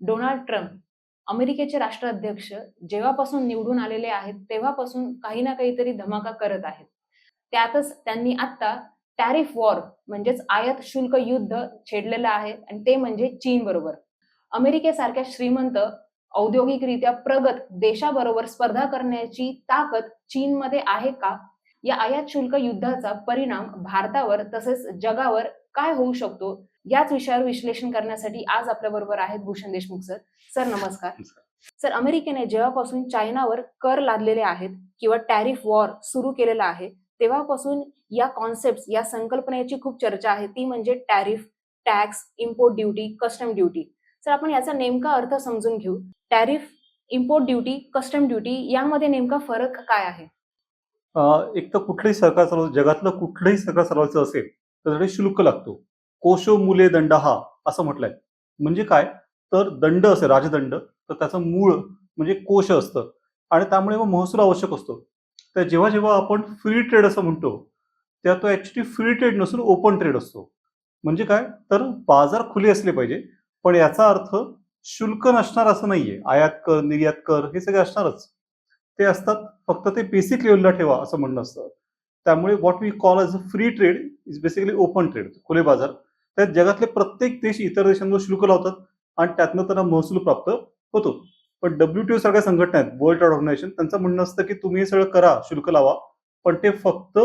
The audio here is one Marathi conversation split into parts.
डोनाल्ड ट्रम्प अमेरिकेचे राष्ट्राध्यक्ष जेव्हापासून निवडून आलेले आहेत तेव्हापासून काही ना काहीतरी धमाका करत आहेत. त्यातच त्यांनी आता टॅरिफ वॉर म्हणजेच आयात शुल्क युद्ध छेडलेलं आहे आणि ते म्हणजे चीन बरोबर. अमेरिकेसारख्या श्रीमंत औद्योगिकरित्या प्रगत देशाबरोबर स्पर्धा करण्याची ताकद चीनमध्ये आहे का? या आयात शुल्क युद्धाचा परिणाम भारतावर तसेच जगावर काय होऊ शकतो? याच विषयावर विश्लेषण करण्यासाठी आज आपल्या बरोबर आहेत भूषण देशमुख सर. सर नमस्कार. सर अमेरिकेने जेव्हापासून चायनावर कर लादलेले आहेत किंवा टॅरिफ वॉर सुरू केलेला आहे तेव्हापासून या कॉन्सेप्ट या संकल्पनेची खूप चर्चा आहे. ती म्हणजे tariff tax import duty custom duty. Sir आपण याचा नेमका अर्थ समजून घेऊ. Tariff import duty custom duty यामध्ये नेमका फरक काय आहे? एक तर कुठलंही सरकार चालवायचं जगातलं कुठलंही सरकार चालवायचं असेल तर शुल्क लागतो. कोशो मुले दंड हा असं म्हटलंय. म्हणजे काय? तर दंड असेल राजदंड तर त्याचं मूळ म्हणजे कोश असतं. आणि त्यामुळे मग महसूल आवश्यक असतो. तर जेव्हा जेव्हा आपण फ्री ट्रेड असं म्हणतो तेव्हा तो ॲक्च्युली फ्री ट्रेड नसून ओपन ट्रेड असतो. म्हणजे काय? तर बाजार खुले असले पाहिजे. पण याचा अर्थ शुल्क नसणार असं नाहीये. आयात कर निर्यात कर हे सगळे असणारच. ते असतात फक्त ते बेसिक लेवलला ठेवा असं म्हणणं असतं. त्यामुळे what we call as a free trade is basically open trade खुले बाजार. त्यात जगातले प्रत्येक देश इतर देशांवर शुल्क लावतात आणि त्यातनं त्यांना महसूल प्राप्त होतो. पण डब्ल्यूटीओ सारख्या संघटना आहेत वर्ल्ड ट्रेड ऑर्गनायझेशन त्यांचं म्हणणं असतं की तुम्ही हे सगळं करा शुल्क लावा पण ते फक्त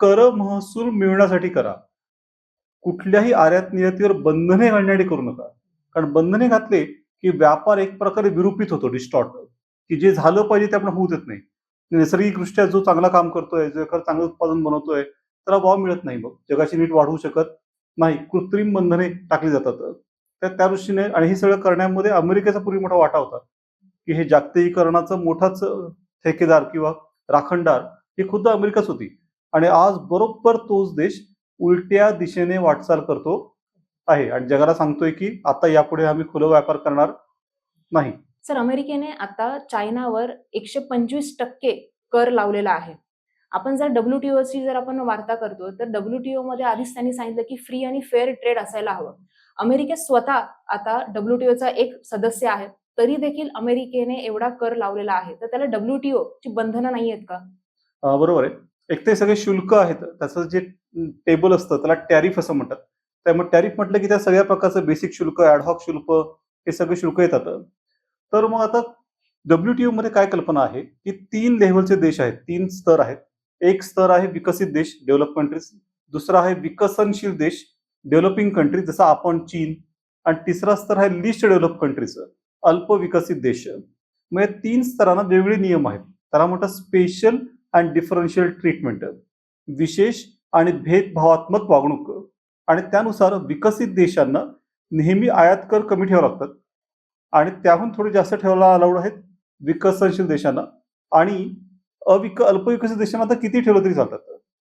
कर महसूल मिळवण्यासाठी करा. कुठल्याही आयात निर्यातीवर बंधने घालण्यासाठी करू नका. कारण बंधने घातले की व्यापार एक प्रकारे विरूपित होतो डिस्टॉर्ट की जे झालं पाहिजे ते आपण होऊ देत नाही. नैसर्गिकदृष्ट्या जो चांगला काम करतोय जो एखादं चांगलं उत्पादन बनवतोय त्याला वाव मिळत नाही मग जगाची नीट वाढवू शकत नाही कृत्रिम बंधने टाकली जातात. तर त्या दृष्टीने आणि हे सगळं करण्यामध्ये अमेरिकेचा पूर्वी मोठा वाटा होता. की हे जागतिकीकरणाचं मोठाच ठेकेदार किंवा राखणदार ही खुद्द अमेरिकाच होती. आणि आज बरोबर तोच देश उलट्या दिशेने वाटचाल करतो आहे. आणि जगाला सांगतोय की आता यापुढे आम्ही खुला व्यापार करणार नाही. सर अमेरिकेने आता चायनावर एकशे पंचवीस टक्के कर लावलेला आहे. आपण जर डब्ल्यूटीओ ची जर आपण वार्ता करतो तर डब्ल्यूटीओ मध्ये आधीच त्यांनी सांगितलं की फ्री आणि फेअर ट्रेड असायला हवं. अमेरिकेत स्वतः आता डब्ल्यूटीओचा एक सदस्य आहे तरी देखील अमेरिकेने एवढा कर लावलेला आहे. तर त्याला डब्ल्यूटीओ ची बंधनं नाही आहेत का? बरोबर आहे. एक ते सगळे शुल्क आहेत. त्याचं जे टेबल असतं त्याला टॅरिफ असं म्हणतात. त्यामुळे टॅरिफ म्हटलं की त्या सगळ्या प्रकारचं बेसिक शुल्क ऍडहॉक शुल्क हे सगळे शुल्क येतात. तर मग आता डब्ल्यूटीओ मध्ये काय कल्पना आहे? की तीन लेव्हलचे देश आहेत तीन स्तर आहेत. एक स्तर आहे विकसित देश डेव्हलप कंट्रीज दुसरा आहे विकसनशील देश डेव्हलपिंग कंट्रीज जसं आपण चीन. आणि तिसरा स्तर आहे लिस्ट डेव्हलप कंट्रीज अल्प विकसित देश. म्हणजे तीन स्तरांना वेगवेगळे नियम आहेत. त्याला म्हणतात स्पेशल अँड डिफरन्शियल ट्रीटमेंट विशेष आणि भेदभावात्मक वागणूक. आणि त्यानुसार विकसित देशांना नेहमी आयात कर कमी ठेवावे लागतात. आणि त्याहून थोडे जास्त ठेवायला अलाउड आहेत विकसनशील देशांना. आणि अविक अल्पविकसित देशांना किती ठेवलं तरी चालतात?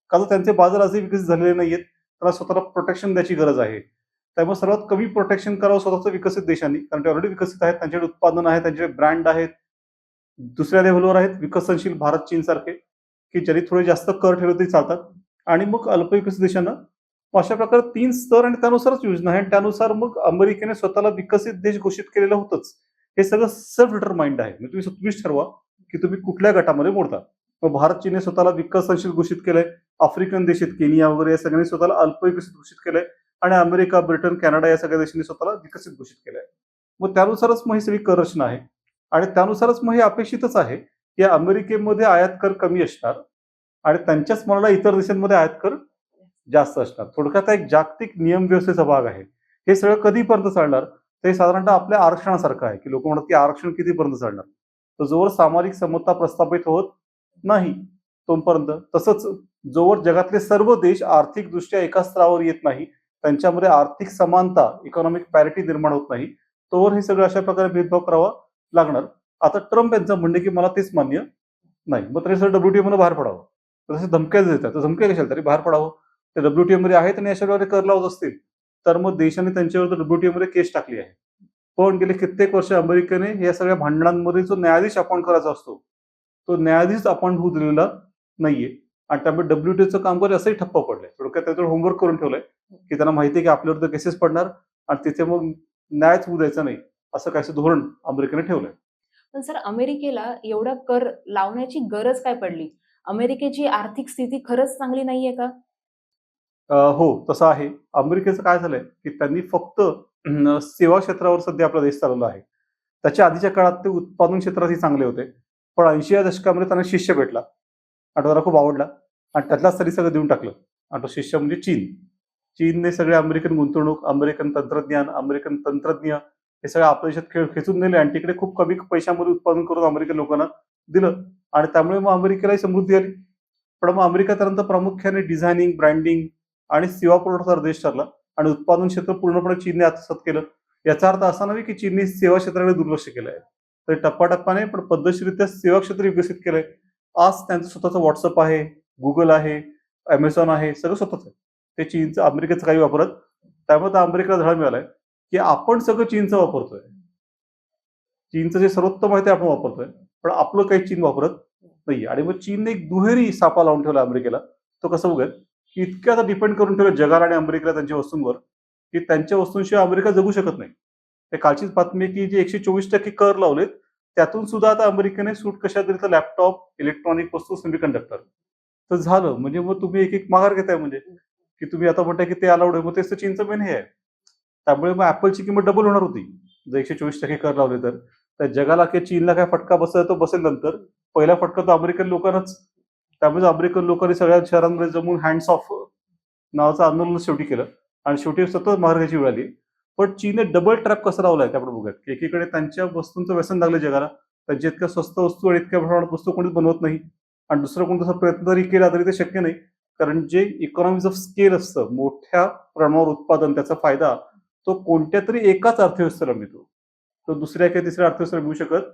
कारण त्यांचे बाजार असे विकसित झालेले नाहीयेत. त्यांना स्वतःला प्रोटेक्शन द्यायची गरज आहे. त्यामुळे सर्वात कमी प्रोटेक्शन करावं स्वतःचं विकसित देशांनी. कारण ते ऑलरेडी विकसित आहेत त्यांच्याकडे उत्पादन आहे त्यांचे ब्रँड आहेत. दुसऱ्या लेव्हलवर आहेत विकसनशील भारत चीन सारखे की ज्यांनी थोडे जास्त कर ठेवले तरी चालतात. आणि मग अल्पविकसित देशांना मग अशा प्रकारे तीन स्तर आणि त्यानुसारच योजना आहे. त्यानुसार मग अमेरिकेने स्वतःला विकसित देश घोषित केलेलं होतंच. हे सगळं सेल्फ डिटरमाइंड आहे. म्हणजे तुम्ही तुम्हीच ठरवा. की तुम्ही कुठल्या गटामध्ये मोडता? मग भारत चीनने स्वतःला विकसनशील घोषित केलंय आफ्रिकन देश आहेत केनिया वगैरे या सगळ्यांनी स्वतःला अल्पविकसित घोषित केलंय आणि अमेरिका ब्रिटन कॅनडा या सगळ्या देशांनी स्वतःला विकसित घोषित केलंय. मग त्यानुसारच मग ही सगळी कर रचना आहे. आणि त्यानुसारच मग हे अपेक्षितच आहे की अमेरिकेमध्ये आयात कर कमी असणार आणि त्यांच्याच मनाला इतर देशांमध्ये आयात कर जास्त असणार. थोडक्यात एक जागतिक नियम व्यवस्थेचा भाग आहे. हे सगळं कधीपर्यंत चालणार? ते साधारणतः आपल्या आरक्षणासारखं आहे की लोक म्हणतात की आरक्षण कितीपर्यंत चालणार? जोवर सामाजिक समता प्रस्थापित होत नाही तोपर्यंत तसंच जोवर जगातले सर्व देश आर्थिकदृष्ट्या एका स्तरावर येत नाही त्यांच्यामध्ये आर्थिक समानता इकॉनॉमिक पॅरिटी निर्माण होत नाही तोवर हे सगळं अशा प्रकारे भेदभाव करावा लागणार. आता ट्रम्प यांचं म्हणणे की मला तेच मान्य नाही. मग तरी सर डब्ल्यूटीओ मध्ये बाहेर पडावं. तसे धमक्या देतात तर धमक्या कशाला? तरी बाहेर पडावं. ते डब्ल्यूटीओ मध्ये आहेत आणि अशा प्रकारे कर लावत असतील. तर मग देशाने त्यांच्यावर डब्ल्यूटीओ मध्ये केस टाकली आहे. पण गेले कित्येक वर्ष अमेरिकेने या सगळ्या भांडणांमध्ये जो न्यायाधीश अपॉइंट करायचा असतो तो न्यायाधीश अपॉइंट होऊ दिलेला नाहीये. आणि त्यामुळे डब्ल्यूटीओचं कामकाज असंही ठप्प पडलंय. थोडक्यात त्याच्यावर होमवर्क करून ठेवलंय की त्यांना माहिती आहे की आपल्यावर केसेस पडणार आणि तिथे मग न्यायच होऊ द्यायचा नाही असं काहीसं धोरण अमेरिकेने ठेवलंय. पण सर अमेरिकेला एवढा कर लावण्याची गरज काय पडली? अमेरिकेची आर्थिक स्थिती खरंच चांगली नाहीये का? अं, हो तसं आहे. अमेरिकेचं काय झालंय की त्यांनी फक्त सेवा क्षेत्रावर सध्या आपला देश चालवला आहे. त्याच्या आधीच्या काळात ते उत्पादन क्षेत्रातही चांगले होते. पण ऐंशी या दशकामध्ये त्यांना शिष्य भेटला. आणि त्याला खूप आवडला. आणि त्यातलाच तरी सगळं देऊन टाकलं. आणि तो शिष्य म्हणजे चीन. चीनने सगळे अमेरिकन गुंतवणूक अमेरिकन तंत्रज्ञान अमेरिकन तंत्रज्ञ हे सगळं आपल्या देशात खेळ खेचून नेले आणि तिकडे खूप कमी पैशामध्ये उत्पादन करून अमेरिकन लोकांना दिलं. आणि त्यामुळे मग अमेरिकेलाही समृद्धी आली. पण मग अमेरिका त्यानंतर प्रामुख्याने डिझायनिंग ब्रँडिंग आणि सेवा पुरवठादार देश ठरला. आणि उत्पादन क्षेत्र पूर्णपणे चीनने आत्मसात केलं. याचा अर्थ असा नव्हे की चीनने सेवा क्षेत्राकडे दुर्लक्ष केलं आहे. तर टप्प्याटप्प्याने पण पद्धतशीरित्या सेवा क्षेत्र विकसित केलंय. आज त्यांचं स्वतःचं व्हॉट्सअप आहे गुगल आहे अमेझॉन आहे सगळं स्वतःच आहे. ते चीनचं अमेरिकेचं काही वापरत. त्यामुळे अमेरिकेला धडा मिळालाय की आपण सगळं चीनचं वापरतोय. चीनचं जे सर्वोत्तम आहे ते आपण वापरतोय. पण आपलं काही चीन वापरत नाहीये. आणि मग चीनने एक दुहेरी सापा लावून ठेवला अमेरिकेला. तो कसं बघेल? इतकं इतक्या आता डिपेंड करून ठेवलं जगाला आणि अमेरिकेला त्यांच्या वस्तूंवर की त्यांच्या वस्तूंशिवाय अमेरिका जगू शकत नाही. ते कालचीच बातमी की जे एकशे चोवीस टक्के कर लावलेत त्यातून सुद्धा आता अमेरिकेने सूट कशा तरी लॅपटॉप इलेक्ट्रॉनिक वस्तू सेमीकंडक्टर तर झालं. म्हणजे मग तुम्ही एक एक माघार घेताय म्हणजे. की तुम्ही आता म्हणताय की ते अलाउड आहे. मग तेच चीनचं मेन हे आहे. त्यामुळे मग ऍपलची किंमत डबल होणार होती. जर एकशे चोवीस टक्के कर लावले तर. जगाला की चीनला काय फटका बसेल तो बसेल नंतर. पहिला फटका तर अमेरिकन लोकांनाच. त्यामुळे अमेरिकन लोकांनी सगळ्या शहरांमध्ये जमून हँड्स ऑफ नावाचं आंदोलन शेवटी केलं. आणि शेवटी सतत महाराष्ट्राची वेळ आली. पण चीनने डबल ट्रॅप कसा लावलाय आहे आपण बघूयात. एकीकडे त्यांच्या वस्तूंचं व्यसन लागलं जगाला. त्यांच्या इतक्या स्वस्त वस्तू आणि इतक्या प्रमाणात वस्तू कोणीच बनवत नाही. आणि दुसरं कोणता प्रयत्न जरी केला तरी ते शक्य नाही. कारण जे इकॉनॉमीज ऑफ स्केल असतं मोठ्या प्रमाणावर उत्पादन त्याचा फायदा तो कोणत्या तरी एकाच अर्थव्यवस्थेला मिळतो. तो दुसऱ्या किंवा तिसऱ्या अर्थव्यवस्थेला मिळू शकत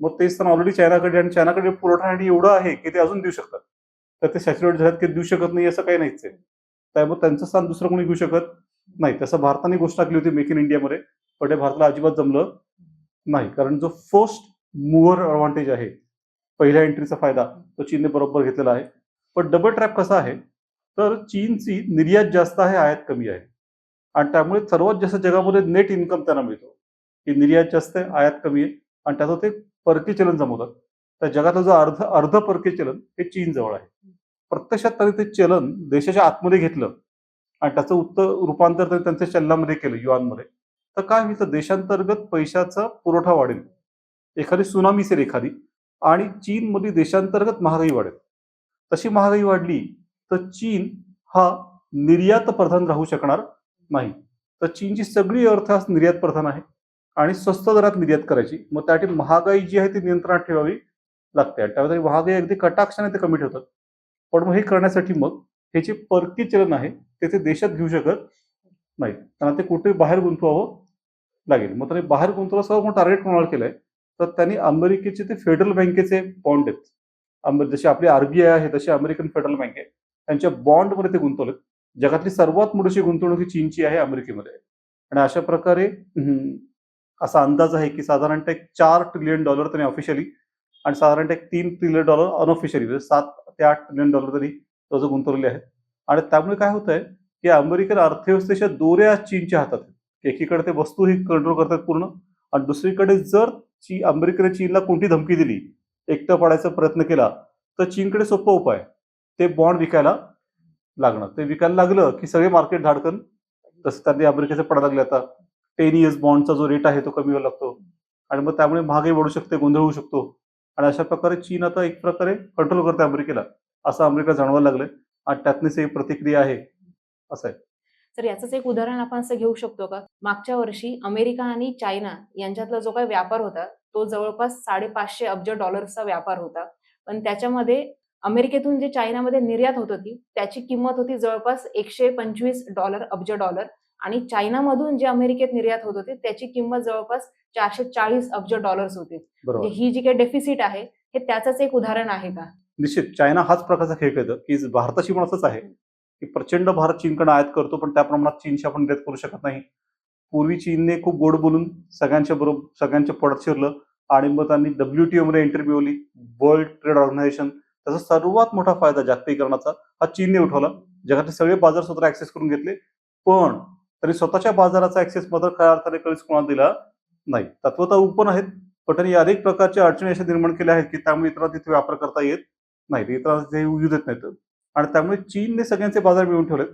मग तेच स्थान ऑलरेडी चायनाकडे आणि चायनाकडे पुरवठा आणि एवढं आहे की ते अजून देऊ शकतात. तर ते सॅच्युरेट झाल्यात की देऊ शकत नाही असं काही नाहीच आहे. त्यामुळे त्यांचं स्थान दुसरं कोणी घेऊ शकत नाही. तसं भारताने गोष्ट टाकली होती मेक इन इंडियामध्ये पण ते भारताला अजिबात जमलं नाही. कारण जो फर्स्ट मुव्हर अडव्हान्टेज आहे पहिल्या एंट्रीचा फायदा तो चीनने बरोबर घेतलेला आहे. पण डबल ट्रॅप कसा आहे? तर चीनची निर्यात जास्त आहे आयात कमी आहे. आणि त्यामुळे सर्वात जास्त जगामध्ये नेट इन्कम त्यांना मिळतो. की निर्यात जास्त आहे आयात कमी आहे. आणि त्याचं ते परकीय चलन जमवतात. तर जगातलं जो अर्ध अर्ध परकीय चलन हे चीन जवळ आहे. प्रत्यक्षात त्यांनी ते चलन देशाच्या आतमध्ये घेतलं आणि त्याचं उत्तर रूपांतर त्यांनी त्यांच्या चलनामध्ये केलं युआनमध्ये. तर काय होईल? तर देशांतर्गत पैशाचा पुरवठा वाढेल. एखादी सुनामी असेल एखादी आणि चीनमध्ये देशांतर्गत महागाई वाढेल. तशी महागाई वाढली तर चीन हा निर्यात प्रधान राहू शकणार नाही. तर चीनची सगळी अर्थ निर्यात प्रधान आहे. आणि स्वस्त दरात निर्यात करायची. मग त्यासाठी महागाई जी आहे ती नियंत्रणात ठेवावी लागते. आणि महागाई अगदी कटाक्षाने ते कमी ठेवतात. पण मग हे करण्यासाठी मग हे जे परकीय चलन आहे ते ते देशात घेऊ शकत नाही. त्यांना ते कुठे बाहेर गुंतवावं लागेल. मग त्यांनी बाहेर गुंतवण्याचं मग टार्गेट कोणाला केलंय? तर त्यांनी अमेरिकेचे ते फेडरल बँकेचे बॉन्ड आहेत. अमेर- जशी आपली आरबीआय आहे तशी अमेरिकन फेडरल बँक आहे. त्यांच्या बॉन्डमध्ये ते गुंतवलेत. जगातली सर्वात मोठी गुंतवणूक ही चीनची आहे अमेरिकेमध्ये. आहे. आणि अशा प्रकारे असा अंदाज आहे की साधारणतः एक चार ट्रिलियन डॉलर त्यांनी ऑफिशियली आणि साधारणतः एक तीन ट्रिलियन डॉलर अनऑफिशियली म्हणजे सात ते आठ ट्रिलियन डॉलर तरी कर्ज गुंतवलेले आहेत. आणि त्यामुळे काय होत आहे की अमेरिकन अर्थव्यवस्थेच्या दोऱ्या चीनच्या हातात आहेत. एकीकडे ते वस्तू ही कंट्रोल करतात पूर्ण आणि दुसरीकडे जर ची अमेरिकेने चीनला कोणती धमकी दिली एकटं पाडायचा प्रयत्न केला तर चीनकडे सोपा उपाय ते बॉन्ड विकायला लागणार. ते विकायला लागलं की सगळे मार्केट धाडकन तसं त्यांनी अमेरिकेचे पडायला लागले आता. टेन इयर्स बॉन्डचा जो रेट आहे तो कमी व्हायला लागतो. आणि मग त्यामुळे महागाई वाढू शकते गोंधळ होऊ शकतो. आणि अशा प्रकारे चीन आता एक प्रकारे कंट्रोल करते अमेरिकेला. असं अमेरिका जाणवायला लागलंय. आणि त्यातनीच एक प्रतिक्रिया आहे. असं आहे. तर याचंच एक उदाहरण आपण असं घेऊ शकतो का? मागच्या वर्षी अमेरिका आणि चायना यांच्यातला जो काही व्यापार होता तो जवळपास साडेपाचशे अब्ज डॉलर्सचा व्यापार होता. पण त्याच्यामध्ये अमेरिकेतून जे चायनामध्ये निर्यात होत होती त्याची किंमत होती जवळपास एकशे पंचवीस डॉलर अब्ज डॉलर. आणि चायनामधून जे अमेरिकेत निर्यात होत होते त्याची किंमत जवळपास चारशे चाळीस अब्ज डॉलर्स होती. म्हणजे ही जी काही डेफिसिट आहे हे त्याचंच एक उदाहरण आहे का? निश्चित. चायना हाच प्रकारचा खेळ खेळतं की भारताशी पण असंच आहे की प्रचंड भारत चीनकडे आयात करतो पण त्या प्रमाणात चीनशी आपण निर्यात करू शकत नाही. पूर्वी चीनने खूप गोड बोलून सगळ्यांच्या बरोबर सगळ्यांच्या पोटात शिरलं आणि मग त्यांनी डब्ल्यूटीओ मध्ये एंट्री मिळवली वर्ल्ड ट्रेड ऑर्गनायझेशन त्याचा सर्वात मोठा फायदा जागतिकीकरणाचा हा चीनने उठवला. जगातले सगळे बाजार स्वतः ऍक्सेस करून घेतले. पण त्यांनी स्वतःच्या बाजाराचा ऍक्सेस मात्र खऱ्या अर्थाने कधीच कोणाला दिला नाही. तत्वता ओपन आहेत पण त्यांनी अनेक प्रकारच्या अडचणी अशा निर्माण केल्या आहेत की त्यामुळे इतरांना तिथे व्यापार करता येत नाही. इतरांना तिथे येऊ देत नाहीत. आणि त्यामुळे चीनने सगळ्यांचे बाजार मिळवून ठेवलेत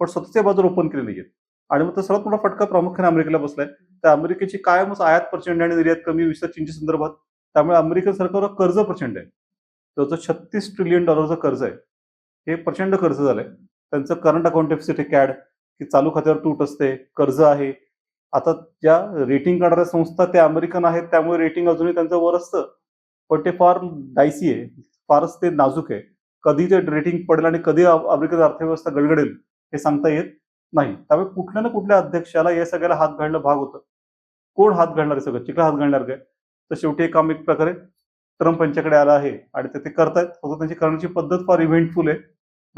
पण स्वतःचे बाजार ओपन केले नाहीयेत. आणि मग तो सर्वात मोठा फटका प्रामुख्याने अमेरिकेला बसलाय. तर अमेरिकेची कायमच आयात प्रचंड आणि निर्यात कमी विस्तार चीनच्या संदर्भात. त्यामुळे अमेरिकन सरकारवर कर्ज प्रचंड आहे. त्याचं छत्तीस ट्रिलियन डॉलरचं कर्ज आहे हे प्रचंड कर्ज झालंय. त्यांचं करंट अकाउंट डेफिसिट हे कॅड की चालू खात्यावर तूट असते कर्ज आहे. आता ज्या रेटिंग काढणाऱ्या संस्था त्या अमेरिकन आहेत त्यामुळे रेटिंग अजूनही त्यांचं वर असतं. पण ते फार डायसी आहे फारच ते नाजूक आहे. कधी ते रेटिंग पडेल आणि कधी अ- अमेरिकेची अर्थव्यवस्था गडगडेल हे सांगता येत नाही. त्यामुळे कुठल्या ना कुठल्या अध्यक्षाला या सगळ्याला हात घालणं भाग होतं. कोण हात घालणार आहे सगळं? चिकला हात घालणार काय? तर शेवटी हे काम एक प्रकारे ट्रम्प यांच्याकडे आलं आहे आणि ते ते करतायत. फक्त त्यांची करण्याची पद्धत फार इव्हेंटफुल आहे.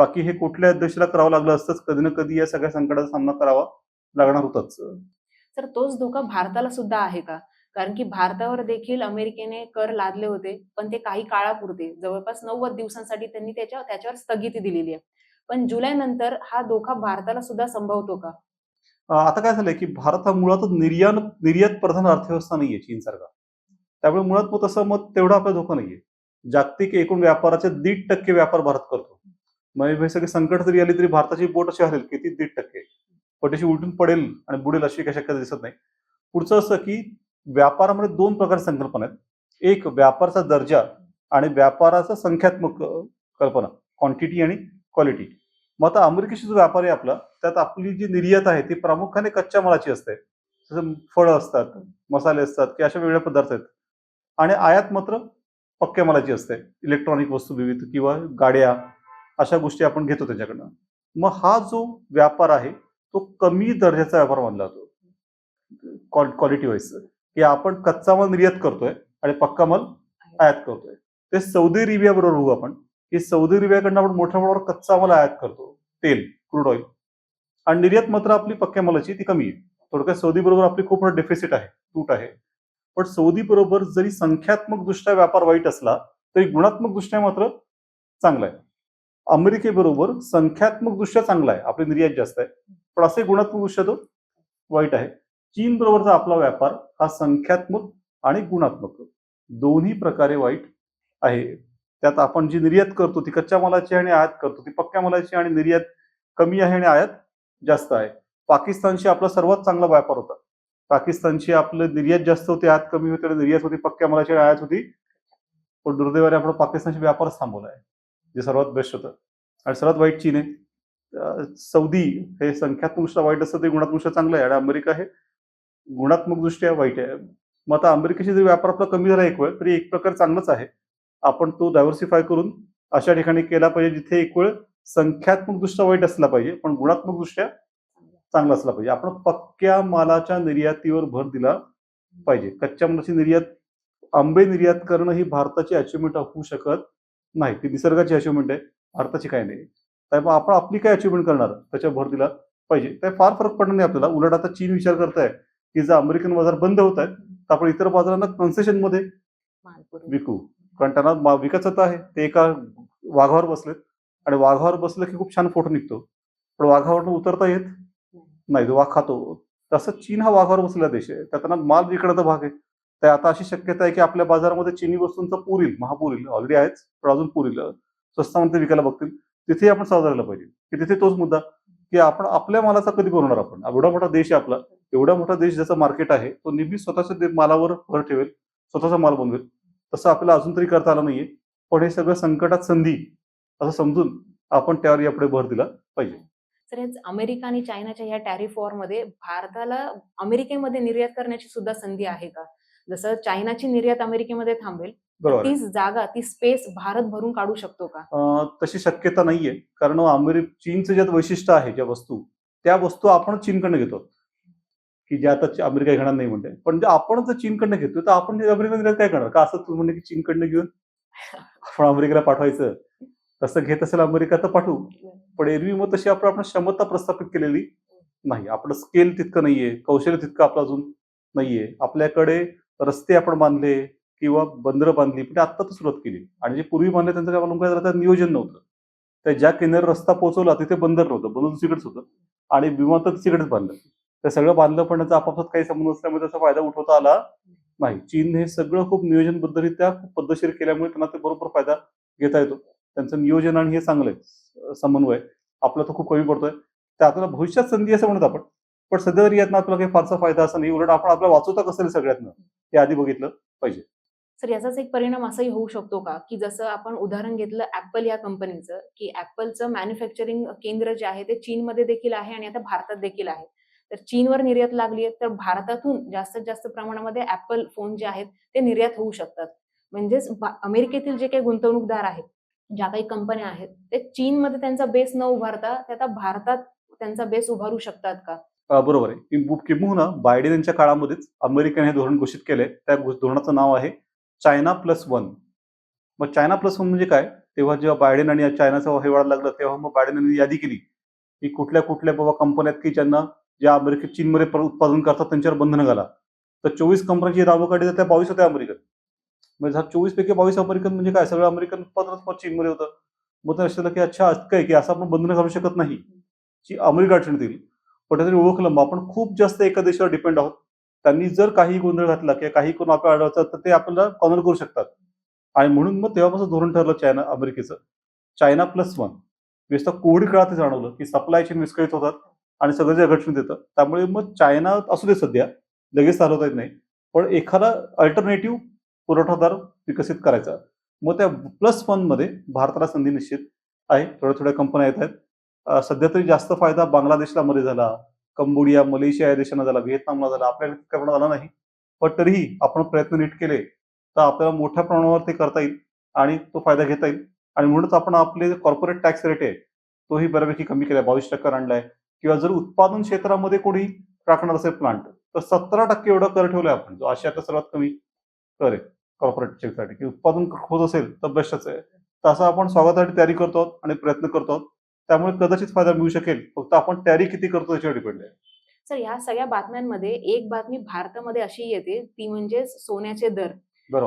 बाकी हे कुठल्या अध्यक्षाला करावं लागलं असतंच. कधी ना कधी या सगळ्या संकटाचा सामना करावा लागणार होताच. तर तोच धोका भारताला सुद्धा आहे का? कारण की भारतावर देखील अमेरिकेने कर लादले होते पण ते काही काळापुरते. जवळपास नव्वद दिवसांसाठी त्यांनी त्याच्या त्याच्यावर स्थगिती दिलेली आहे. पण जुलै नंतर हा धोका भारताला सुद्धा संभवतो का? आता काय झालंय की भारत हा मुळातच निर्यात निर्यात प्रधान अर्थव्यवस्था नाहीये चीनसारखा. त्यामुळे मुळात मग तसं मग तेवढा आपला धोका नाहीये. जागतिक एकूण व्यापाराचे दीड टक्के व्यापार भारत करतो. मग हे सगळे संकट जरी आली तरी भारताची बोट अशी हरेल किती दीड टक्के. पण उलटून पडेल आणि बुडेल अशी काही शक्यता दिसत नाही. पुढचं असं की व्यापारामध्ये दोन प्रकारच्या संकल्पना आहेत. एक व्यापाराचा दर्जा आणि व्यापाराचा संख्यात्मक कल्पना क्वांटिटी आणि क्वालिटी मग आता अमेरिकेशी जो व्यापार आहे आपला त्यात आपली जी निर्यात आहे ती प्रामुख्याने कच्च्या मालाची असते. जसं फळं असतात मसाले असतात की अशा वेगवेगळे पदार्थ आहेत. आणि आयात मात्र पक्क्या मालाची असते. इलेक्ट्रॉनिक वस्तू विविध किंवा गाड्या अशा गोष्टी आपण घेतो त्याच्याकडनं. मग हा जो व्यापार आहे तो कमी दर्जाचा व्यापार मानला जातो. क्वालिटी वाईज की आपण कच्चा माल निर्यात करतोय आणि पक्का माल आयात करतोय. ते सौदी अरेबिया बरोबर बघू आपण. की सौदी अरेबियाकडनं आपण मोठ्या प्रमाणावर कच्चा माल आयात करतो. तेल क्रूड ऑइल आणि निर्यात मात्र आपली पक्क्या मालाची ती कमी आहे. थोडक्यात सौदी बरोबर आपली खूप मोठा डेफिसिट आहे तूट आहे. पण सौदी बरोबर जरी संख्यात्मक दृष्ट्या व्यापार वाईट असला तरी गुणात्मक दृष्ट्या मात्र चांगला आहे. अमेरिकेबरोबर संख्यात्मकदृष्ट्या चांगला आहे. आपली निर्यात जास्त आहे. पण असे गुणात्मकदृष्ट्या तो वाईट आहे. चीन बरोबरचा आपला व्यापार हा संख्यात्मक आणि गुणात्मक. दोन्ही प्रकारे वाईट आहे. त्यात आपण जी निर्यात करतो ती कच्च्या मालाची आणि आयात करतो ती पक्क्या मालाची आणि निर्यात कमी आहे आणि आयात जास्त आहे. पाकिस्तानशी आपला सर्वात चांगला व्यापार होता. पाकिस्तानशी आपलं निर्यात जास्त होती आयात कमी होती आणि निर्यात होती पक्क्या मालाची आणि आयात होती. पण दुर्दैवाने आपण पाकिस्तानशी व्यापारच थांबवला आहे. जे सर्वात बेस्ट होतं. आणि सर्वात वाईट चीन आहे सौदी हे संख्यात्मकदृष्ट्या वाईट असतं ते गुणात्मकदृष्ट्या चांगलं आहे. आणि अमेरिका हे गुणात्मकदृष्ट्या वाईट आहे. मग आता अमेरिकेशी जरी व्यापार आपला कमी झाला एक वेळ तरी एक प्रकार चांगलाच आहे. आपण तो डायव्हर्सिफाय करून अशा ठिकाणी केला पाहिजे जिथे एक वेळ संख्यात्मक दृष्ट्या वाईट असला पाहिजे पण गुणात्मक दृष्ट्या चांगला असला पाहिजे. आपण पक्क्या मालाच्या निर्यातीवर भर दिला पाहिजे. कच्च्या मालाची निर्यात आंबे निर्यात करणं ही भारताची अचिव्हमेंट होऊ शकत नाही ती निसर्गाची अचिव्हमेंट आहे भारताची काय नाही. त्यामुळे आपण आपली काय अचिव्हमेंट करणार? त्याच्यावर भर दिला पाहिजे. काय फार फरक पडणार नाही आपल्याला. उलट आता चीन विचार करताय की जर अमेरिकन बाजार बंद होत आहेत तर आपण इतर बाजारांना कन्सेशनमध्ये. विकू. कारण त्यांना तर आहे. ते एका वाघावर बसलेत. आणि वाघावर बसलं की खूप छान फोटो निघतो. पण वाघावरनं उतरता येत नाही. तो वाघ खातो. तसं चीन हा वाघावर बसलेला देश आहे. त्या त्यांना माल विकण्याचा भाग आहे. तर आता अशी शक्यता आहे की आपल्या बाजारामध्ये चीनी वस्तूंचा पूर येईल महापूर येईल ऑलरेडी आहेच पण अजून पूर येईल. स्वस्तामध्ये विकायला बघतील. तिथे आपण सावधारायला पाहिजे. की तिथे तोच मुद्दा की आपण आपल्या मालाचा कधी बनवणार आपण? एवढा मोठा देश आहे आपला. एवढा मोठा देश ज्याचा मार्केट आहे तो नेहमी स्वतःच्या मालावर भर ठेवेल स्वतःचा माल बनवेल. तसं आपल्याला अजून तरी करता आलं नाहीये. पण हे सगळं संकटात संधी असं समजून आपण त्यावर यापुढे भर दिला पाहिजे. तर अमेरिका आणि चायनाच्या या टॅरिफ वॉरमध्ये भारताला अमेरिकेमध्ये निर्यात करण्याची सुद्धा संधी आहे का? जसं चायनाची निर्यात अमेरिकेमध्ये थांबेल. तीच जागा ती स्पेस भारत भरून काढू शकतो का? तशी शक्यता नाहीये. कारण चीनचं ज्यात वैशिष्ट्य आहे ज्या वस्तू त्या वस्तू आपण चीनकडनं घेतो. की ज्या आता अमेरिका घेणार नाही म्हणते. पण आपण जर चीनकडनं घेतोय तर आपण अमेरिका काय करणार? का असं तू म्हणणे की चीनकडनं घेऊन आपण अमेरिकेला पाठवायचं? तसं घेत असेल अमेरिका तर पाठवू. पण एरवी मग तशी आपण आपण क्षमता प्रस्थापित केलेली नाही. आपलं स्केल तितकं नाहीये. कौशल्य तितकं आपलं अजून नाहीये. आपल्याकडे रस्ते आपण बांधले किंवा बंदरं बांधली पण आत्ताच तर सुरुवात केली. आणि जे पूर्वी बांधले त्यांचं काय काय झालं, नियोजन नव्हतं. त्या ज्या केंद्रावर रस्ता पोहोचवला तिथे बंदर नव्हतं. बंदर दुसरीकडेच होतं. आणि विमानतळ तिसरीकडेच बांधलं. ते सगळं बांधलं पण त्याचा आपापसात काही संबंध असल्यामुळे त्याचा फायदा उठवता आला नाही. चीन हे सगळं खूप नियोजनबद्धरित्या खूप पद्धतशीर केल्यामुळे त्यांना ते बरोबर फायदा घेता येतो. त्यांचं नियोजन आणि हे चांगलं आहे समन्वय आपला तो खूप कमी पडतोय. ते आपल्याला भविष्यात संधी असं म्हणत आपण. पण सध्या तरी यातनं आपल्याला काही फारसा फायदा असा नाही. उलट आपण आपल्याला वाचवता कसं सगळ्यातनं? हे आधी बघितलं सर याचाच एक परिणाम असाही होऊ शकतो का? की जसं आपण उदाहरण घेतलं ऍपल या कंपनीचं की ऍपलचं मॅन्युफॅक्चरिंग केंद्र जे आहे ते चीनमध्ये देखील आहे आणि आता भारतात देखील आहे. तर चीनवर निर्यात लागली आहे तर भारतातून जास्तीत जास्त प्रमाणामध्ये ऍपल फोन जे आहेत ते निर्यात होऊ शकतात. म्हणजेच अमेरिकेतील जे काही गुंतवणूकदार आहेत ज्या काही कंपन्या आहेत ते चीनमध्ये त्यांचा बेस न उभारता ते आता भारतात त्यांचा बेस उभारू शकतात का? बरोबर आहे. किंबहुना बायडेन यांच्या काळामध्येच अमेरिकेने हे धोरण घोषित केलंय. त्या धोरणाचं नाव आहे चायना प्लस वन. मग चायना प्लस वन म्हणजे काय? तेव्हा जेव्हा बायडेन आणि चायनाचा हे लागला लागलं तेव्हा मग बायडेन यांनी यादी केली. की कुठल्या कुठल्या बाबा कंपन्यात की ज्यांना ज्या अमेरिकेत चीनमध्ये उत्पादन करतात त्यांच्यावर बंधन घाला. तर चोवीस कंपन्यांची नावं काढली त्या बावीस होत्या अमेरिकन. म्हणजे चोवीस पैकी बावीस अमेरिकन म्हणजे काय? सगळं अमेरिकन उत्पादनच चीनमध्ये होतं. मग ते असं की अच्छा असं काय? की असं आपण बंधन घालू शकत नाही. जी अमेरिका अडचणीत येईल पण त्यातरी ओळखलं मग आपण खूप जास्त एका देशावर डिपेंड आहोत. त्यांनी जर काही गोंधळ घातला किंवा काही करून आपल्याला अडवतात तर ते आपल्याला कॉर्नर करू शकतात. आणि म्हणून मग तेव्हापासून धोरण ठरलं चायना अमेरिकेचं. चायना प्लस वन नुसतं कोविड काळात जाणवलं की सप्लाय चेन विस्कळीत होतात आणि सगळं जे अघटून येतं त्यामुळे मग चायना असू दे सध्या लगेच चालवता येत नाही. पण एखादा अल्टरनेटिव्ह पुरवठादार विकसित करायचा. मग त्या प्लस वनमध्ये भारताला संधी निश्चित आहे. थोड्या थोड्या कंपन्या येत आहेत. सध्या तरी जास्त फायदा बांगलादेशला मध्ये झाला. कंबोडिया मलेशिया या देशांना झाला. व्हिएतनामला झाला. आपल्याला तितका प्रमाणात झाला नाही. पण तरीही आपण प्रयत्न नीट केले तर आपल्याला मोठ्या प्रमाणावर ते करता येईल आणि तो फायदा घेता येईल. आणि म्हणूनच आपण आपले कॉर्पोरेट टॅक्स रेट आहे तोही बऱ्यापैकी कमी केला बावीस टक्के आणलाय. किंवा जर उत्पादन क्षेत्रामध्ये कोणी टाकणार असेल प्लांट तर सतरा टक्के एवढा कर ठेवलाय आपण जो आशियातला सर्वात कमी कर आहे कॉर्पोरेट चेकसाठी की उत्पादन होत असेल तर बेस्टच आहे. तसं आपण स्वागतासाठी तयारी करतो आणि प्रयत्न करतो आहोत. त्यामुळे कदाचित फायदा मिळू शकेल. फक्त आपण तयारी किती करतो याच्यावर डिपेंड आहे. सर ह्या सगळ्या बातम्यांमध्ये एक बातमी भारतामध्ये अशी येते ती म्हणजे सोन्याचे दर.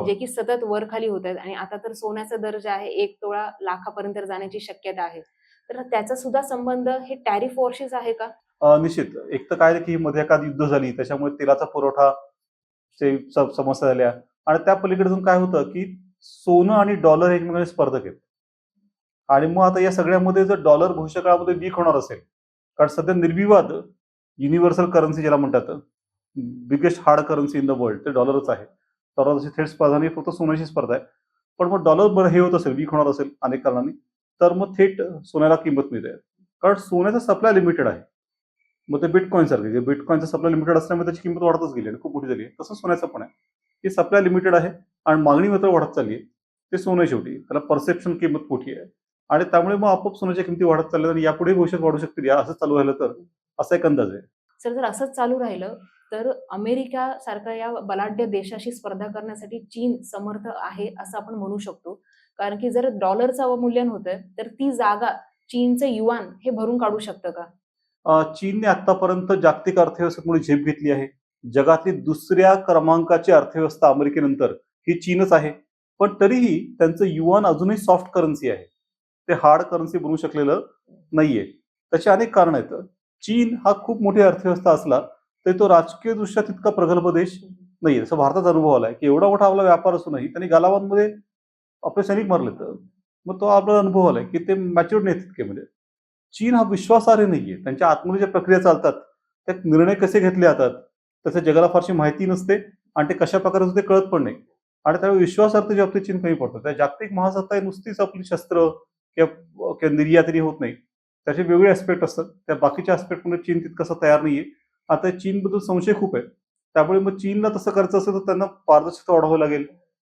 जे की सतत वर खाली होत आहेत. आणि आता तर सोन्याचा दर जे आहे एक तोळा लाखापर्यंत जाण्याची शक्यता आहे. तर त्याचा सुद्धा संबंध हे टॅरिफ वॉरशीच आहे का? निश्चित. एक तर काय की मध्ये एखादी युद्ध झाली त्याच्यामुळे तेलाचा पुरवठा समस्या झाल्या. आणि त्या पलीकडे जाऊन काय होतं की सोनं आणि डॉलर एकमेकांचे स्पर्धक आहेत. आणि मग आता या सगळ्यामध्ये जर डॉलर भविष्यकाळामध्ये वीक होणार असेल कारण सध्या निर्विवाद युनिव्हर्सल करन्सी ज्याला म्हणतात biggest hard currency in the world ते डॉलरच आहे. डॉलरची थेट स्पर्धा नाही फक्त सोन्याची स्पर्धा आहे. पण मग डॉलर बरं हे होत असेल वीक होणार असेल अनेक कारणांनी तर मग थेट सोन्याला किंमत मिळते. कारण सोन्याचा सप्लाय लिमिटेड आहे. मग ते बिटकॉईन सारखे बिटकॉईनचा सप्लाय लिमिटेड असल्यामुळे त्याची किंमत वाढतच गेली आणि खूप मोठी झाली. आहे तसं सोन्याचं पण आहे. की सप्लाय लिमिटेड आहे आणि मागणी मात्र वाढत चालली आहे. ते सोनं शेवटी. त्याला परसेप्शन किंमत मोठी आहे. आणि त्यामुळे मग आपोआप सोन्याच्या किमती वाढत चालल्या आणि यापुढे भविष्यात वाढू शकतील. या असं चालू राहिलं तर असा एक अंदाज आहे. सर जर असंच चालू राहिलं तर अमेरिका सारख्या या बलाढ्य देशाशी स्पर्धा करण्यासाठी चीन समर्थ आहे असं आपण म्हणू शकतो. कारण की जर डॉलरचं अवमूल्यन होतंय तर ती जागा चीनचे युवान हे भरून काढू शकतं का? चीनने आतापर्यंत जागतिक अर्थव्यवस्थेमुळे झेप घेतली आहे. जगातली दुसऱ्या क्रमांकाची अर्थव्यवस्था अमेरिकेनंतर ही चीनच आहे. पण तरीही त्यांचं युआन अजूनही सॉफ्ट करन्सी आहे. ते हार्ड करन्सी बनवू शकलेलं नाहीये. त्याची अनेक कारण आहेत. चीन हा खूप मोठी अर्थव्यवस्था असला तरी तो राजकीय दृष्ट्या तितका प्रगल्भ देश नाहीये. जसं भारताचा अनुभव आलाय की एवढा मोठा आपला व्यापार असूनही त्यांनी गालावांमध्ये आपले सैनिक मारलेत मग तो आपला अनुभव आलाय की ते मॅच्युअर्ड नाही तितके म्हणजे. चीन हा विश्वासार्ह नाहीये. त्यांच्या आतमध्ये ज्या प्रक्रिया चालतात. त्यात निर्णय कसे घेतले जातात तसे जगाला फारशी माहिती नसते आणि ते कशा प्रकारे होतं ते कळत पण नाही. आणि त्यामुळे जे बाबतीत चीन कमी पडतो. त्या जागतिक महासत्ता नुसतीच आपली शस्त्र किंवा किंवा निर्यातरी होत नाही. त्याचे वेगळे ऍस्पेक्ट असतात. त्या बाकीच्या ऍस्पेक्टमध्ये चीन तितकंसं तयार नाहीये. आता चीनबद्दल संशय खूप आहे. त्यामुळे मग चीनला तसं करायचं असेल तर त्यांना पारदर्शकता वाढवावी लागेल.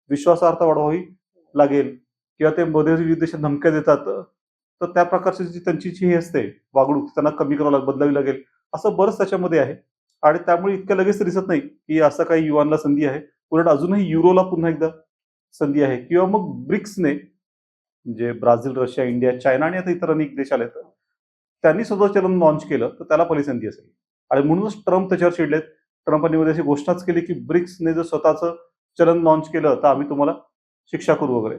विश्वासार्हता वाढवावी लागेल. किंवा ते मध्ये विदेशात धमक्या देतात. तर त्या प्रकारची जी त्यांची जी हे असते वागणूक त्यांना कमी करावं लाग बदलावी लागेल. असं बरंच त्याच्यामध्ये आहे. आणि त्यामुळे इतकं लगेच दिसत नाही की असं काही युवांना संधी आहे. उलट अजूनही युरोला पुन्हा एकदा संधी आहे. किंवा मग ब्रिक्सने जे ब्राझील रशिया इंडिया चायना आणि आता इतर अनेक देश आले त्यांनी सुद्धा चलन लॉन्च केलं तर त्याला पहिली संधी असेल. आणि म्हणूनच ट्रम्प त्याच्यावर चिडलेत ट्रम्पांनी मध्ये अशी घोषणाच केली की ब्रिक्सने जर स्वतःचं चलन लॉन्च केलं तर आम्ही तुम्हाला शिक्षा करू वगैरे.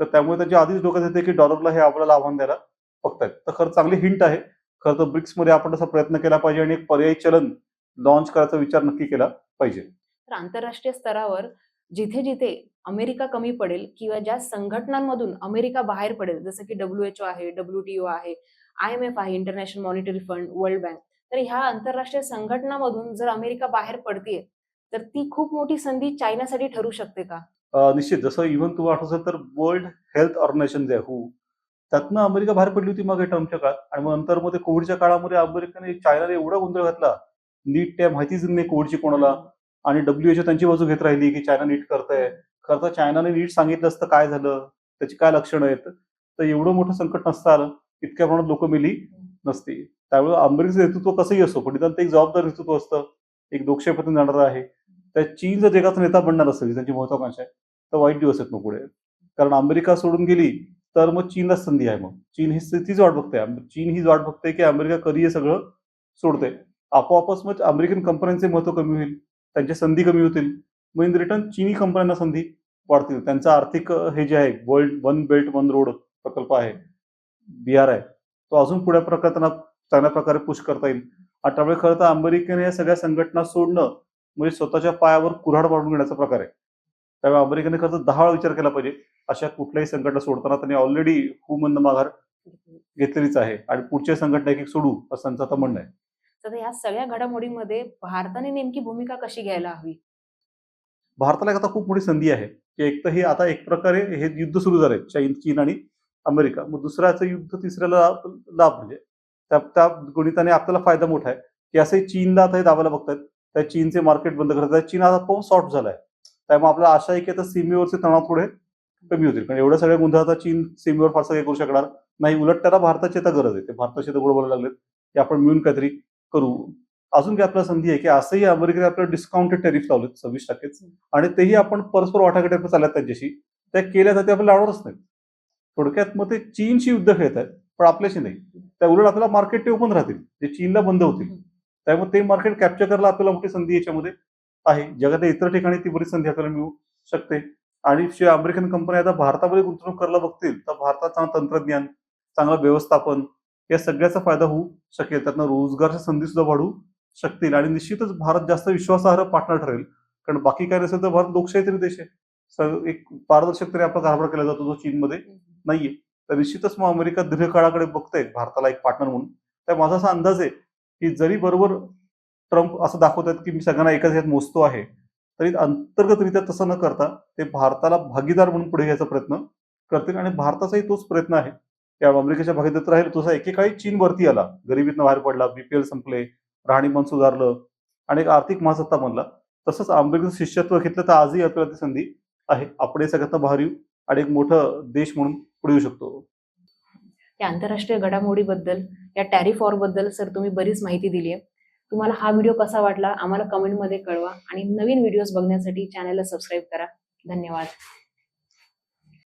तर त्यामुळे त्याच्या आधीच डोक्यात येते की डॉलरला हे आपल्याला आव्हान द्यायला बघतायत. तर खरं चांगली हिंट आहे. खरं तर ब्रिक्समध्ये आपण तसा प्रयत्न केला पाहिजे आणि एक पर्यायी चलन लॉन्च करायचा विचार नक्की केला पाहिजे. तर आंतरराष्ट्रीय स्तरावर जिथे जिथे अमेरिका कमी पडेल किंवा ज्या संघटनांमधून अमेरिका बाहेर पडेल जसं की डब्ल्यू एच ओ आहे डब्ल्यू आहे आय एम एफ आहे international monetary fund world bank तर ह्या आंतरराष्ट्रीय संघटनामधून जर अमेरिका बाहेर पडतीये तर ती खूप मोठी संधी चायनासाठी ठरू शकते का? निश्चित. जसं इव्हन तुम्हाला आठवत असेल तर वर्ल्ड हेल्थ ऑर्गनायझेशन जे हू त्यातनं अमेरिका बाहेर पडली होती मागे टर्मच्या काळात आणि मग नंतर ते कोविडच्या काळामध्ये अमेरिकेने चायनाने एवढा गोंधळ घातला. नीट त्या माहितीच नाही कोविडची कोणाला. आणि डब्ल्यूएचओ त्यांची बाजू घेत राहिली की चायना नीट करतंय. खरं तर चायनाने नीट सांगितलं असतं काय झालं त्याची काय लक्षणं आहेत. तर एवढं मोठं संकट नसतं आलं इतक्या प्रमाणात लोक मिली नसती. त्यामुळे अमेरिकेचं नेतृत्व कसंही असो पण निदान ते एक जबाबदार नेतृत्व असतं एक दोक्षेपती जाणार आहे. त्या चीन जर जगाचा नेता बनणार असेल त्यांची महत्वाकांक्षा आहे. तर वाईट दिवस आहेत मग पुढे. कारण अमेरिका सोडून गेली तर मग चीनला संधी आहे मग. चीन ही स्थितीच वाट बघते. चीन ही वाट बघते की अमेरिका कधी हे सगळं सोडते आपोआपच मग अमेरिकन कंपन्यांचे महत्त्व कमी होईल. त्यांच्या संधी कमी होतील. मग इन रिटर्न चीनी कंपन्यांना संधी वाढतील. त्यांचं आर्थिक हे जे आहे world one belt one road प्रकल्प आहे बिहार आहे. तो अजून पुढ्या प्रकारे त्यांना चांगल्या प्रकारे पुश करता येईल. आणि त्यामुळे खरं तर अमेरिकेने या सगळ्या संघटना सोडणं म्हणजे स्वतःच्या पायावर कुऱ्हाड पाडून घेण्याचा प्रकार आहे. त्यामुळे अमेरिकेने खरं तर दहा वेळा विचार केला पाहिजे. अशा कुठल्याही संघटना सोडताना त्यांनी ऑलरेडी हुमन माघार घेतलेलीच आहे. आणि पुढच्या संघटना एक एक सोडू असं त्यांचं आता म्हणणं आहे. तर या सगळ्या घडामोडीमध्ये भारताने नेमकी भूमिका कशी घ्यायला हवी? भारताला एक आता खूप मोठी संधी आहे की एक तर हे आता एक प्रकारे हे युद्ध सुरू झाले चीन चीन आणि अमेरिका. मग दुसऱ्याचं युद्ध तिसऱ्याला लाभ म्हणजे त्या त्या गणिताने आपल्याला फायदा मोठा आहे की असे चीनला आता हे दाबायला बघतात त्या चीनचे मार्केट बंद करतात चीन आता पाहून शॉर्ट झालाय. त्यामुळे आपल्याला आशा आहे की आता सीमेवरचे तणाव थोडे कमी होतील कारण एवढ्या सगळ्या गोंधळ आता चीन सीमेवर फारसं काही करू शकणार नाही. उलट त्याला भारताची आता गरज आहे ते भारताशी तर गोड बोलायला लागलेत की आपण मिळून काहीतरी करू. अजून काय आपल्याला संधी आहे की असंही अमेरिकेने आपल्याला डिस्काउंटेड टॅरिफ लावलेत सव्वीस टक्केच. आणि तेही आपण परस्पर वाटाघाटी चालल्यात त्यांच्याशी. त्या केल्या तर ते आपल्याला लावणारच नाही थोडक्यात मग ते चीनशी युद्ध खेळत आहेत पण आपल्याशी नाही. त्या उलट आपल्याला मार्केट ते ओपन राहतील जे चीनला बंद होतील. त्यामुळे ते मार्केट कॅप्चर करायला आपल्याला मोठी संधी याच्यामध्ये आहे. जगातल्या इतर ठिकाणी ती बरीच संधी आपल्याला मिळू शकते. आणि अमेरिकन कंपन्या आता भारतामध्ये गुंतवणूक करायला बघतील तर भारतात चांगलं तंत्रज्ञान चांगलं व्यवस्थापन या सगळ्याचा फायदा होऊ शकेल. त्यातनं रोजगारच्या संधी सुद्धा वाढू शकतील आणि निश्चितच भारत जास्त विश्वासार्ह पार्टनर ठरेल. कारण बाकी काय नसेल तर भारत लोकशाही तरी देश आहे. एक पारदर्शक तरी आपला कारभार केला जातो जो चीनमध्ये नाहीये. तर निश्चितच मग अमेरिका दीर्घकाळाकडे बघतंय. भारताला एक पार्टनर म्हणून. तर माझा असा अंदाज आहे की जरी बरोबर ट्रम्प असं दाखवतात की मी सगळ्यांना एकाच ह्यात मोजतो आहे तरी अंतर्गतरित्या तसं न करता ते भारताला भागीदार म्हणून पुढे घ्यायचा प्रयत्न करतील आणि भारताचाही तोच प्रयत्न आहे. की अमेरिकेच्या भागीदारीत राहील. तसा एकेकाळी चीन वरती आला. गरिबीतनं बाहेर पडला. बीपीएल संपले. राहणीमान सुधारलं. आणि एक आर्थिक महासत्ता बनला. तसंच अमेरिकेचं शिष्यत्व घेतलं तर आजही आपल्याला ती संधी आहे. आपण सगळ्यात बाहेर येऊ आणि एक मोठं देश म्हणून पुढे येऊ शकतो. या आंतरराष्ट्रीय घडामोडीबद्दल या टॅरिफ वॉरबद्दल सर तुम्ही बरीच माहिती दिली आहे. तुम्हाला हा व्हिडिओ कसा वाटला आम्हाला कमेंटमध्ये कळवा. आणि नवीन व्हिडिओज बघण्यासाठी चॅनलला सबस्क्राईब करा. धन्यवाद.